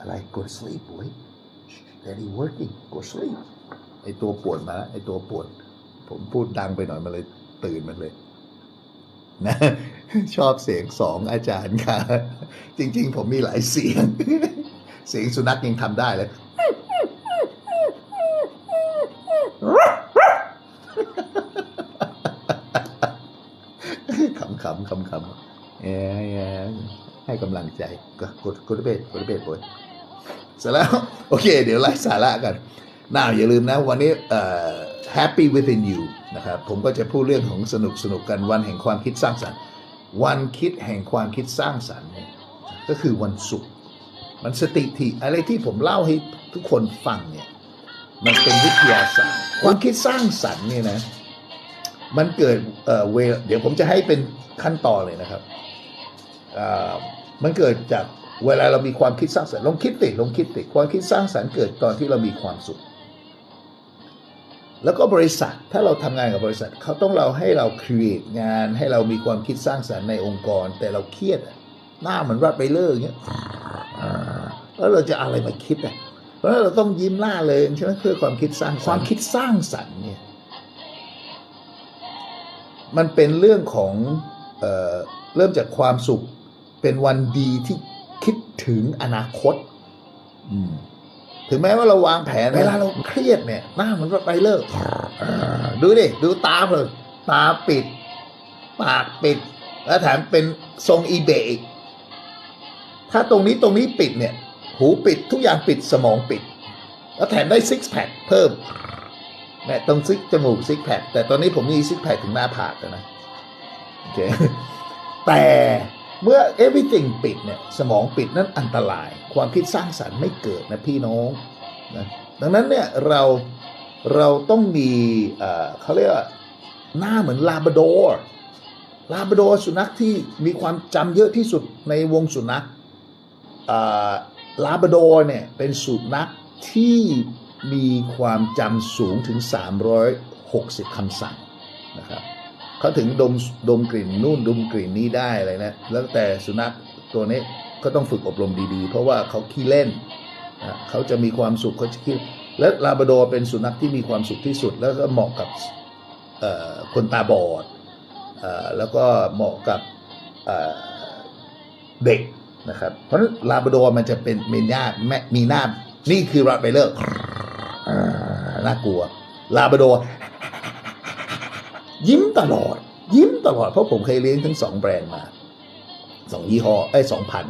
อะไร go to sleep boy steady working go sleep ไอตัวปวดมาแล้วไอตัวปวด ผมพูดดังไปหน่อยมันเลยตื่นมันเลยนะชอบเสียงสองอาจารย์ค่ะ จริง ๆ ผมมีหลายเสียง เสียงสุนัขยังทำได้เลยขำขำขำขำเอ้ยให้กำลังใจก็กดกดเบสกดเบสบอย เสร็จแล้ว โอเค เดี๋ยวไล่สาระกันน่าอย่าลืมนะ วันนี้เอ่อ happy within you นะครับ ผมก็จะพูดเรื่องของสนุกสนุกกันวันแห่งความคิดสร้างสรรค์ วันคิดแห่งความคิดสร้างสรรค์เนี่ยก็คือวันศุกร์มันสติที่อะไรที่ผมเล่าให้ทุกคนฟังเนี่ยมันเป็นวิทยาศาสตร์ความคิดสร้างสรรค์เนี่ยนะ มันเกิดเอ่อเวเดี๋ยวผมจะให้เป็นขั้นตอนเลยนะครับเอ่อมันเกิดจาก เวลาเรามีความคิดสร้างสรรค์ลองคิดติลองคิดติความคิดสร้างสรรค์เกิดตอนที่เรามีความสุข แล้วก็บริษัทถ้าเราทำงานกับบริษัทเขาต้องเราให้เรา create งาน ให้เรามีความคิดสร้างสรรค์ในองค์กร แต่เราเครียดอะหน้าเหมือนรัดไปเลอร์อย่างเงี้ยแล้วเราจะอะไรมาคิดอะเพราะฉะนั้นเราต้องยิ้มล่าเลยใช่ไหมเพื่อความคิดสร้างสรรค์ความคิดสร้างสรรค์เนี่ยมันเป็นเรื่องของเอ่อเริ่มจากความสุขเป็นวันดีที่คิด ถึงอนาคตอืมถึงแม้ว่าเราวางแผนเวลาเราเครียดเนี่ยหน้ามันก็ไปเลิกดูดิดูตาเลยตาปิด ปากปิด แล้วแถมเป็นทรงอีเบะอีกถ้าตรงนี้ตรงนี้ปิดเนี่ย หูปิดทุกอย่างปิดสมองปิด แล้วแถมได้ซิกแพคเพิ่มเนี่ยตรงซิกจมูกซิกแพคแต่ตอนนี้ผมมีซิกแพคถึงหน้าผากแล้วนะโอเคแต่ เมื่อ everything ปิดเนี่ยสมองปิดนั่นอันตราย ความคิดสร้างสรรค์ไม่เกิดนะพี่น้องนะดังนั้นเนี่ยเราเราต้องมีเขาเรียกว่าหน้าเหมือนลาบราดอร์ลาบราดอร์สุนัขที่มีความจำเยอะที่สุดในวงสุนัขลาบราดอร์เนี่ยเป็นสุนัขที่มีความจำสูงถึง 360คำสั่งนะครับ เขาถึงดมดมกลิ่นนู่นดมกลิ่นนี้ได้อะไรนะแล้วแต่สุนัขตัวนี้ก็ต้องฝึกอบรมดีๆ เพราะว่าเขาขี้เล่นนะเขาจะมีความสุขเขาจะขี้และลาบราดอร์เป็นสุนัขที่มีความสุขที่สุด แล้วก็เหมาะกับคนตาบอดอแล้วก็เหมาะกับเด็กนะครับ เพราะฉะนั้นลาบราดอร์มันจะเป็นมีหน้าแมมีหน้านี่คือรัดไปเลอร์น่ากลัวลาบราดอร์ ยิ้มตลอด ยิ้มตลอดเพราะผมเคยเลี้ยงทั้งสองแบรนด์มาสองยี่ห้อไอ้สองพัน